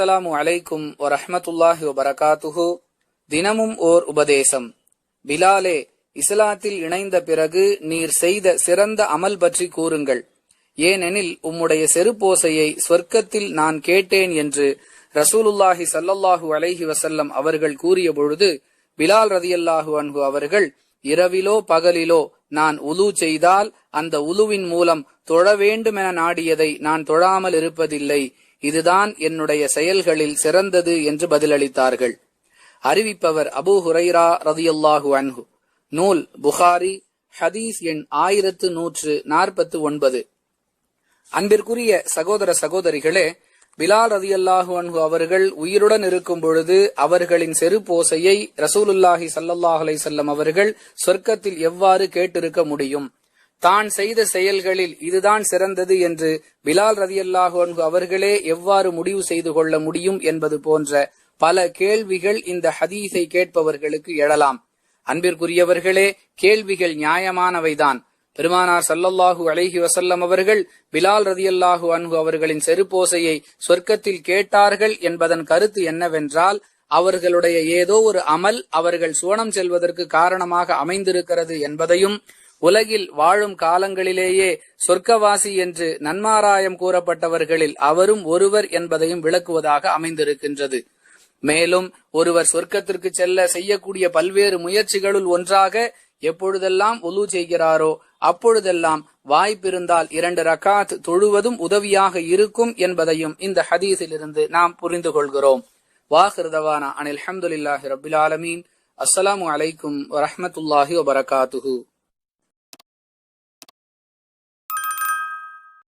அஸ்ஸலாமு அலைக்கும் வரஹமத்துல்லாஹி வபரகாத்துஹு. தினமும் ஓர் உபதேசம். பிலாலே இஸ்லாத்தில் இணைந்த பிறகு நீர் செய்த சிறந்த அமல் பற்றி கூறுங்கள். ஏனெனில் உம்முடைய செருப்போசையை சொர்க்கத்தில் நான் கேட்டேன் என்று ரசூலுல்லாஹி சல்லல்லாஹு அலைஹி வசல்லம் அவர்கள் கூறிய பொழுது பிலால் ரதியல்லாஹு அன்ஹு அவர்கள் இரவிலோ பகலிலோ நான் உலு செய்தால் அந்த உலுவின் மூலம் தொழ வேண்டுமென நாடியதை நான் தொழாமல் இருப்பதில்லை. இதுதான் என்னுடைய செயல்களில் சிறந்தது என்று பதிலளித்தார்கள். அறிவிப்பவர் அபூ ஹுரைரா ரதியல்லாஹு அன்ஹு. நூல் புகாரி ஹதீஸ் எண் ஆயிரத்து நூற்று நாற்பத்து ஒன்பது. அன்பிற்குரிய சகோதர சகோதரிகளே பிலால் ரதியல்லாஹு அன்ஹு அவர்கள் உயிருடன் இருக்கும் பொழுது அவர்களின் செருப்போசையை ரசூலுல்லாஹி சல்லாஹ் அலை செல்லம் அவர்கள் சொர்க்கத்தில் எவ்வாறு கேட்டிருக்க முடியும்? தான் செய்த செயல்களில் இதுதான் சிறந்தது என்று பிலால் ரதியல்லாஹோன்கு அவர்களே எவ்வாறு முடிவு செய்து கொள்ள முடியும் என்பது போன்ற பல கேள்விகள் இந்த ஹதீஸை கேட்பவர்களுக்கு எழலாம். அன்பிற்குரியவர்களே கேள்விகள் நியாயமானவைதான். பெருமானார் சல்லல்லாஹு அலஹி வசல்லம் அவர்கள் பிலால் ரதியல்லாஹு அன்ஹு அவர்களின் செருப்போசையை சொர்க்கத்தில் கேட்டார்கள் என்பதன் கருத்து என்னவென்றால் அவர்களுடைய ஏதோ ஒரு அமல் அவர்கள் சுவனம் செல்வதற்கு காரணமாக அமைந்திருக்கிறது என்பதையும் உலகில் வாழும் காலங்களிலேயே சொர்க்கவாசி என்று நன்மாராயம் கூறப்பட்டவர்களில் அவரும் ஒருவர் என்பதையும் விளக்குவதாக அமைந்திருக்கின்றது. மேலும் ஒருவர் சொர்க்கத்திற்கு செல்ல செய்யக்கூடிய பல்வேறு முயற்சிகளுள் ஒன்றாக எப்பொழுதெல்லாம் ஒலு செய்கிறாரோ அப்பொழுதெல்லாம் வாய்ப்பிருந்தால் இரண்டு ரகாத் தொழுவதும் உதவியாக இருக்கும் என்பதையும் இந்த ஹதீஸிலிருந்து நாம் புரிந்து கொள்கிறோம். வாஹிருதவானா அனில் அஹமதுல்லாஹி ரபில் ஆலமீன். அஸ்ஸலாமு அலைக்கும் வரஹமத்துல்லாஹி வபரகாத்துஹூ.